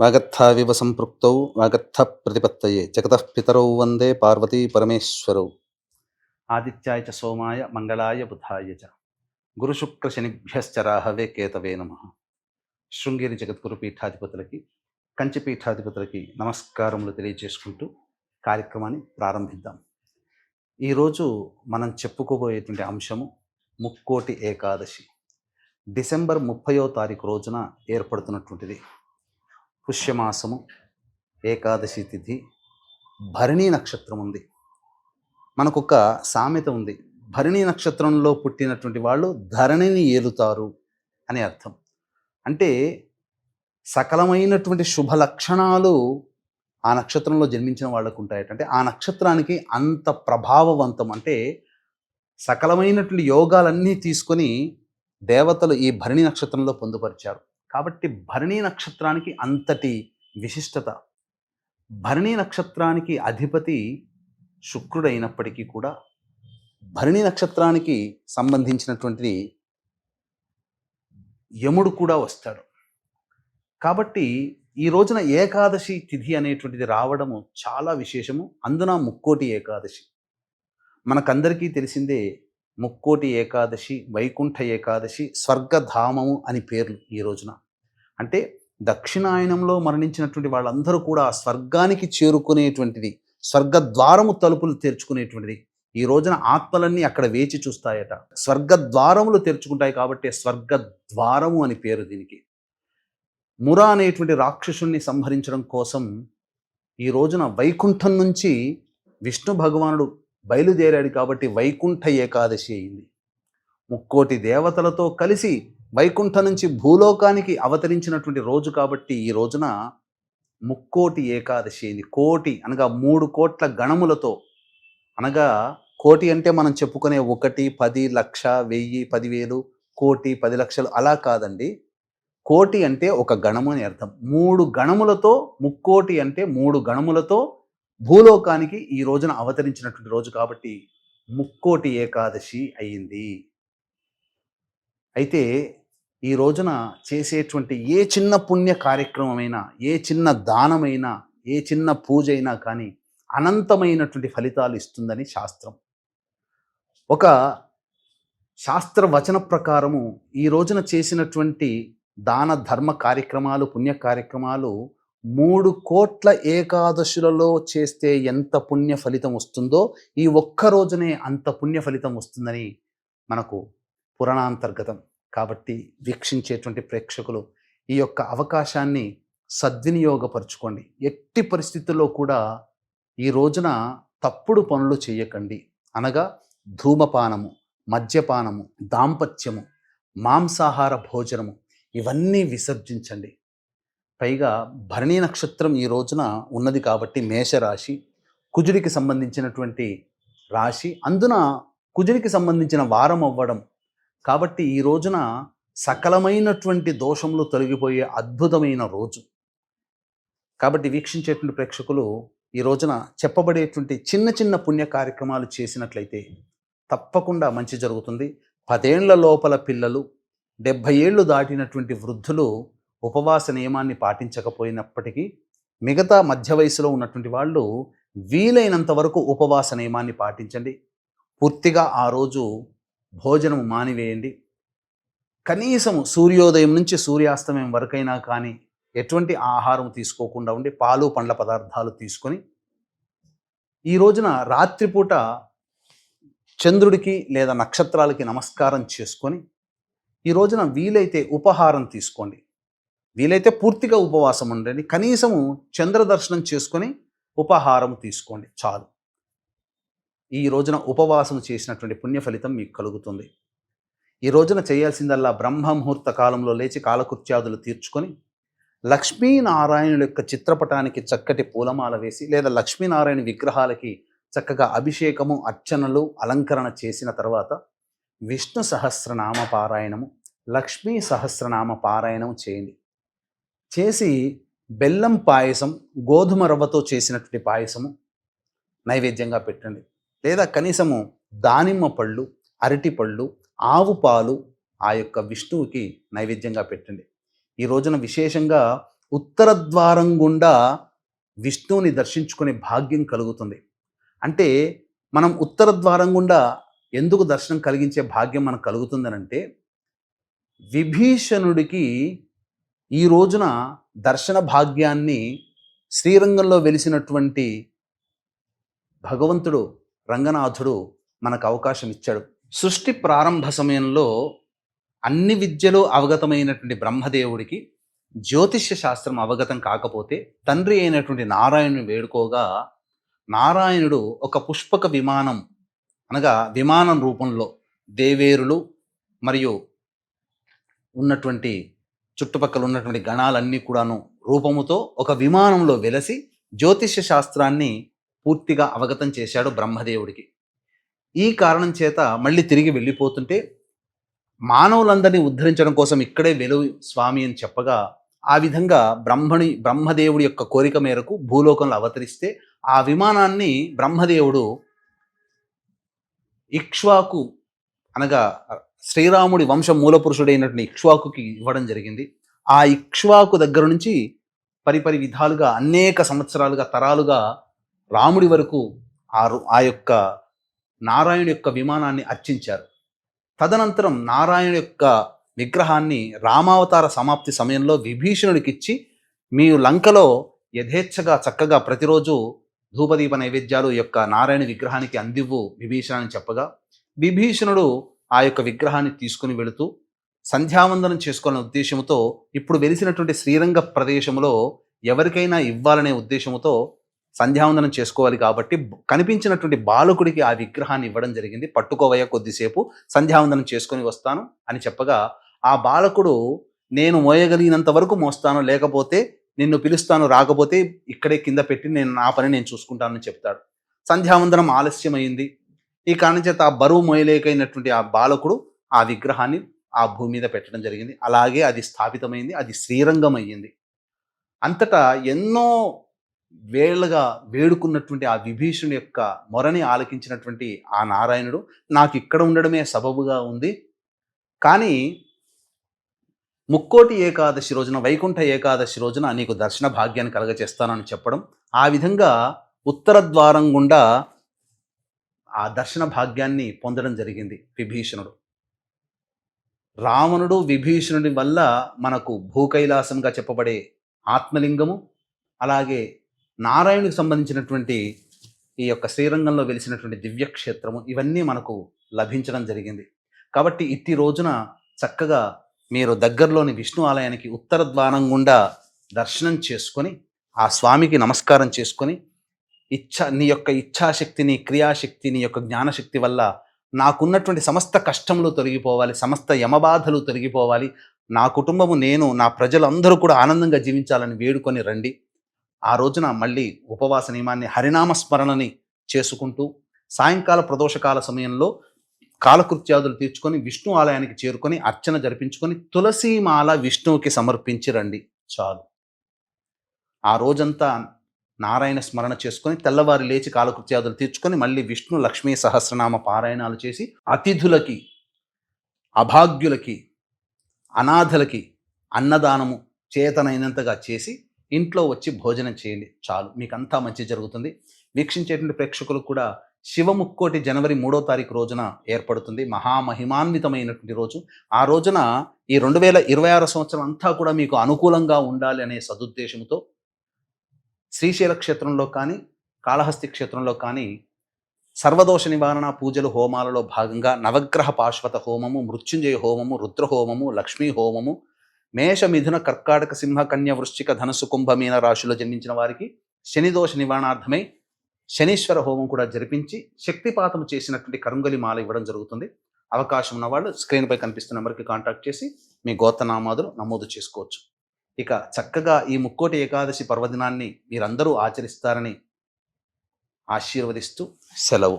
వాగర్థావివ సంపృక్తౌ వాగర్థ ప్రతిపత్తయే. జగతః పితరౌ వందే పార్వతీ పరమేశ్వరౌ. ఆదిత్యాయ చ సోమాయ మంగళాయ బుధాయ చ. గురుశుక్ర శనిభ్యశ్చ రాహవే కేతవే నమ. శృంగేరి జగద్గురు పీఠాధిపతులకి కంచి పీఠాధిపతులకి నమస్కారములు తెలియజేసుకుంటూ కార్యక్రమాన్ని ప్రారంభిద్దాం. ఈరోజు మనం చెప్పుకోబోయేటువంటి అంశము ముక్కోటి ఏకాదశి. డిసెంబర్ ముప్పయో తారీఖు రోజున ఏర్పడుతున్నటువంటిది. పుష్యమాసము ఏకాదశి తిథి భరణి నక్షత్రం ఉంది మనకొక సామెత ఉంది. భరణి నక్షత్రంలో పుట్టినటువంటి వాళ్ళు ధరణిని ఏలుతారు అని అర్థం. అంటే సకలమైనటువంటి శుభ లక్షణాలు ఆ నక్షత్రంలో జన్మించిన వాళ్ళకు ఉంటాయట అంటే ఆ నక్షత్రానికి అంత ప్రభావవంతం. అంటే సకలమైనటువంటి యోగాలన్నీ తీసుకొని దేవతలు ఈ భరణి నక్షత్రంలో పొందుపరిచారు. కాబట్టి భరణి నక్షత్రానికి అంతటి విశిష్టత. భరణి నక్షత్రానికి అధిపతి శుక్రుడైనప్పటికీ కూడా భరణి నక్షత్రానికి సంబంధించినటువంటి యముడు కూడా వస్తాడు. కాబట్టి ఈ రోజున ఏకాదశి తిథి అనేటువంటిది రావడము చాలా విశేషము. అందున ముక్కోటి ఏకాదశి. మనకందరికీ తెలిసిందే ముక్కోటి ఏకాదశి వైకుంఠ ఏకాదశి స్వర్గధామము అని పేర్లు ఈ రోజున. అంటే దక్షిణాయనంలో మరణించినటువంటి వాళ్ళందరూ కూడా స్వర్గానికి చేరుకునేటువంటిది స్వర్గద్వారము తలుపులు తెరుచుకునేటువంటిది ఈ రోజున ఆత్మలన్నీ అక్కడ వేచి చూస్తాయట. స్వర్గద్వారములు తెరుచుకుంటాయి కాబట్టి స్వర్గద్వారము అని పేరు దీనికి. మురా అనేటువంటి రాక్షసుణ్ణి సంహరించడం కోసం ఈ రోజున వైకుంఠం నుంచి విష్ణు భగవానుడు బయలుదేరాడు కాబట్టి వైకుంఠ ఏకాదశి అయింది. ముక్కోటి దేవతలతో కలిసి వైకుంఠ నుంచి భూలోకానికి అవతరించినటువంటి రోజు కాబట్టి ఈ రోజున ముక్కోటి ఏకాదశి అయింది. కోటి అనగా మూడు కోట్ల గణములతో అనగా కోటి అంటే మనం చెప్పుకునే ఒకటి పది లక్ష వెయ్యి పదివేలు కోటి పది లక్షలు అలా కాదండి. కోటి అంటే ఒక గణము అని అర్థం. మూడు గణములతో ముక్కోటి అంటే మూడు గణములతో భూలోకానికి ఈ రోజున అవతరించినటువంటి రోజు కాబట్టి ముక్కోటి ఏకాదశి అయ్యింది. అయితే ఈ రోజున చేసేటువంటి ఏ చిన్న పుణ్య కార్యక్రమమైనా ఏ చిన్న దానమైనా ఏ చిన్న పూజ అయినా కానీ అనంతమైనటువంటి ఫలితాలు ఇస్తుందని శాస్త్రం. ఒక శాస్త్ర వచన ప్రకారము ఈ రోజున చేసినటువంటి దాన ధర్మ కార్యక్రమాలు పుణ్య కార్యక్రమాలు మూడు కోట్ల ఏకాదశులలో చేస్తే ఎంత పుణ్య ఫలితం వస్తుందో ఈ ఒక్క రోజునే అంత పుణ్య ఫలితం వస్తుందని మనకు పురాణాంతర్గతం. కాబట్టి వీక్షించేటువంటి ప్రేక్షకులు ఈ యొక్క అవకాశాన్ని సద్వినియోగపరచుకోండి. ఎట్టి పరిస్థితుల్లో కూడా ఈ రోజున తప్పుడు పనులు చేయకండి. అనగా ధూమపానము మద్యపానము దాంపత్యము మాంసాహార భోజనము ఇవన్నీ విసర్జించండి. పైగా భరణి నక్షత్రం ఈ రోజున ఉన్నది కాబట్టి మేషరాశి కుజుడికి సంబంధించినటువంటి రాశి. అందున కుజుడికి సంబంధించిన వారం అవ్వడం కాబట్టి ఈ రోజున సకలమైనటువంటి దోషములు తొలగిపోయే అద్భుతమైన రోజు. కాబట్టి వీక్షించేటువంటి ప్రేక్షకులు ఈ రోజున చెప్పబడేటువంటి చిన్న చిన్న పుణ్య కార్యక్రమాలు చేసినట్లయితే తప్పకుండా మంచి జరుగుతుంది. పదేళ్ళ లోపల పిల్లలు డెబ్భై ఏళ్ళు దాటినటువంటి వృద్ధులు ఉపవాస నియమాన్ని పాటించకపోయినప్పటికీ మిగతా మధ్య వయసులో ఉన్నటువంటి వాళ్ళు వీలైనంత వరకు ఉపవాస నియమాన్ని పాటించండి. పూర్తిగా ఆ రోజు భోజనం మానివేయండి. కనీసం సూర్యోదయం నుంచి సూర్యాస్తమయం వరకైనా కానీ ఎటువంటి ఆహారం తీసుకోకుండా ఉండి పాలు పండ్ల పదార్థాలు తీసుకొని ఈ రోజున రాత్రిపూట చంద్రుడికి లేదా నక్షత్రాలకి నమస్కారం చేసుకొని ఈ రోజున వీలైతే ఉపహారం తీసుకోండి. వీలైతే పూర్తిగా ఉపవాసం ఉండండి. కనీసము చంద్ర దర్శనం చేసుకొని ఉపహారం తీసుకోండి. చాలు. ఈ రోజున ఉపవాసం చేసినటువంటి పుణ్య ఫలితం మీకు కలుగుతుంది. ఈ రోజున చేయాల్సిందల్లా బ్రహ్మ ముహూర్త కాలంలో లేచి కాలకృత్యాదులు తీర్చుకొని లక్ష్మీనారాయణుల యొక్క చిత్రపటానికి చక్కటి పూలమాల వేసి లేదా లక్ష్మీనారాయణ విగ్రహాలకి చక్కగా అభిషేకము అర్చనలు అలంకరణ చేసిన తర్వాత విష్ణు సహస్రనామ పారాయణము లక్ష్మీ సహస్రనామ పారాయణం చేయండి. చేసి బెల్లం పాయసం గోధుమ రవ్వతో చేసినటువంటి పాయసము నైవేద్యంగా పెట్టండి. లేదా కనీసము దానిమ్మ పళ్ళు అరటి పళ్ళు ఆవు పాలు ఆ యొక్క విష్ణువుకి నైవేద్యంగా పెట్టండి. ఈ రోజున విశేషంగా ఉత్తర ద్వారం గుండా విష్ణువుని దర్శించుకునే భాగ్యం కలుగుతుంది. అంటే మనం ఉత్తర ద్వారం గుండా ఎందుకు దర్శనం కలిగించే భాగ్యం మనకు కలుగుతుందనంటే విభీషణుడికి ఈ రోజున దర్శన భాగ్యాన్ని శ్రీరంగంలో వెలిసినటువంటి భగవంతుడు రంగనాథుడు మనకు అవకాశం ఇచ్చాడు. సృష్టి ప్రారంభ సమయంలో అన్ని విద్యలు అవగతమైనటువంటి బ్రహ్మదేవుడికి జ్యోతిష్య శాస్త్రం అవగతం కాకపోతే తండ్రి అయినటువంటి నారాయణుని వేడుకోగా నారాయణుడు ఒక పుష్పక విమానం అనగా విమానం రూపంలో దేవేరులు మరియు ఉన్నటువంటి చుట్టుపక్కల ఉన్నటువంటి గణాలన్నీ కూడాను రూపముతో ఒక విమానంలో వెలసి జ్యోతిష్య శాస్త్రాన్ని పూర్తిగా అవగతం చేశాడు బ్రహ్మదేవుడికి. ఈ కారణం చేత మళ్ళీ తిరిగి వెళ్ళిపోతుంటే మానవులందరినీ ఉద్ధరించడం కోసం ఇక్కడే వెలువు స్వామి అని చెప్పగా ఆ విధంగా బ్రహ్మణి బ్రహ్మదేవుడి యొక్క కోరిక మేరకు భూలోకంలో అవతరిస్తే ఆ విమానాన్ని బ్రహ్మదేవుడు ఇక్ష్వాకు అనగా శ్రీరాముడి వంశ మూలపురుషుడైనటువంటి ఇక్ష్వాకుకి ఇవ్వడం జరిగింది. ఆ ఇక్ష్వాకు దగ్గర నుంచి పరిపరి విధాలుగా అనేక సంవత్సరాలుగా తరాలుగా రాముడి వరకు ఆ రు- ఆ యొక్క నారాయణ యొక్క విమానాన్ని అర్చించారు. తదనంతరం నారాయణ యొక్క విగ్రహాన్ని రామావతార సమాప్తి సమయంలో విభీషణుడికిచ్చి మీరు లంకలో యథేచ్ఛగా చక్కగా ప్రతిరోజు ధూపదీప నైవేద్యాలు ఈ యొక్క నారాయణ విగ్రహానికి అందివ్వు విభీషణ అని చెప్పగా విభీషణుడు ఆ యొక్క విగ్రహాన్ని తీసుకుని వెళుతూ సంధ్యావందనం చేసుకోవాలనే ఉద్దేశంతో ఇప్పుడు వెలిసినటువంటి శ్రీరంగ ప్రదేశంలో ఎవరికైనా ఇవ్వాలనే ఉద్దేశంతో సంధ్యావందనం చేసుకోవాలి కాబట్టి కనిపించినటువంటి బాలకుడికి ఆ విగ్రహాన్ని ఇవ్వడం జరిగింది. పట్టుకోవయ్య కొద్దిసేపు సంధ్యావందనం చేసుకొని వస్తాను అని చెప్పగా ఆ బాలకుడు నేను మోయగలిగినంత వరకు మోస్తాను లేకపోతే నిన్ను పిలుస్తాను రాకపోతే ఇక్కడే కింద పెట్టి నేను నా పని నేను చూసుకుంటానని చెప్తాడు. సంధ్యావందనం ఆలస్యమైంది. ఈ కారణం చేత ఆ బరువు మోయలేకైనటువంటి ఆ బాలకుడు ఆ విగ్రహాన్ని ఆ భూమి మీద పెట్టడం జరిగింది. అలాగే అది స్థాపితమైంది అది శ్రీరంగం అయ్యింది అంతటా ఎన్నో వేళ్ళగా వేడుకున్నటువంటి ఆ విభీషణుడి యొక్క మొరని ఆలకించినటువంటి ఆ నారాయణుడు నాకు ఇక్కడ ఉండడమే సబబుగా ఉంది. కానీ ముక్కోటి ఏకాదశి రోజున వైకుంఠ ఏకాదశి రోజున నీకు దర్శన భాగ్యాన్ని కలగచేస్తానని చెప్పడం ఆ విధంగా ఉత్తర ద్వారం గుండా ఆ దర్శన భాగ్యాన్ని పొందడం జరిగింది విభీషణుడు. రావణుడు విభీషణుడి వల్ల మనకు భూకైలాసంగా చెప్పబడే ఆత్మలింగము అలాగే నారాయణుడికి సంబంధించినటువంటి ఈ యొక్క శ్రీరంగంలో వెలిసినటువంటి దివ్యక్షేత్రము ఇవన్నీ మనకు లభించడం జరిగింది. కాబట్టి ఇట్టి రోజున చక్కగా మీరు దగ్గరలోని విష్ణు ఆలయానికి ఉత్తర ద్వారం గుండా దర్శనం చేసుకొని ఆ స్వామికి నమస్కారం చేసుకొని ఇచ్ఛ నీ యొక్క ఇచ్ఛాశక్తి నీ క్రియాశక్తి నీ యొక్క జ్ఞానశక్తి వల్ల నాకున్నటువంటి సమస్త కష్టములు తొలగిపోవాలి సమస్త యమబాధలు తొలగిపోవాలి. నా కుటుంబము నేను నా ప్రజలందరూ కూడా ఆనందంగా జీవించాలని వేడుకొని రండి. ఆ రోజున మళ్ళీ ఉపవాస నియమాన్ని హరినామ స్మరణని చేసుకుంటూ సాయంకాల ప్రదోషకాల సమయంలో కాలకృత్యాదులు తీర్చుకొని విష్ణు ఆలయానికి చేరుకొని అర్చన జరిపించుకొని తులసీమాల విష్ణువుకి సమర్పించి రండి. చాలు. ఆ రోజంతా నారాయణ స్మరణ చేసుకొని తెల్లవారి లేచి కాలకృత్యాదులు తీర్చుకొని మళ్ళీ విష్ణు లక్ష్మీ సహస్రనామ పారాయణాలు చేసి అతిథులకి అభాగ్యులకి అనాథలకి అన్నదానము చేతనైనంతగా చేసి ఇంట్లో వచ్చి భోజనం చేయండి చాలు. మీకు అంతా మంచి జరుగుతుంది. వీక్షించేటువంటి ప్రేక్షకులకు కూడా శివముక్కోటి జనవరి మూడో తారీఖు రోజున ఏర్పడుతుంది. మహామహిమాన్వితమైనటువంటి రోజు. ఆ రోజున ఈ రెండు వేల ఇరవై ఆరు సంవత్సరం అంతా కూడా మీకు అనుకూలంగా ఉండాలి అనే సదుద్దేశంతో శ్రీశైల క్షేత్రంలో కానీ కాళహస్తి క్షేత్రంలో కానీ సర్వదోష నివారణ పూజలు హోమాలలో భాగంగా నవగ్రహ పాశ్వత హోమము మృత్యుంజయ హోమము రుద్ర హోమము లక్ష్మీ హోమము మేష మిథున కర్కాటక సింహ కన్య వృశ్చిక ధనుసు కుంభమీన రాశిలో జన్మించిన వారికి శనిదోష నివారణార్థమై శనీశ్వర హోమం కూడా జరిపించి శక్తిపాతం చేసినటువంటి కరుంగలి మాల ఇవ్వడం జరుగుతుంది. అవకాశం ఉన్న వాళ్ళు స్క్రీన్పై కనిపిస్తున్న నెంబర్కి కాంటాక్ట్ చేసి మీ గోత్రనామాదులు నమోదు చేసుకోవచ్చు. ఇక చక్కగా ఈ ముక్కోటి ఏకాదశి పర్వదినాన్ని మీరందరూ ఆచరిస్తారని ఆశీర్వదిస్తూ సెలవు.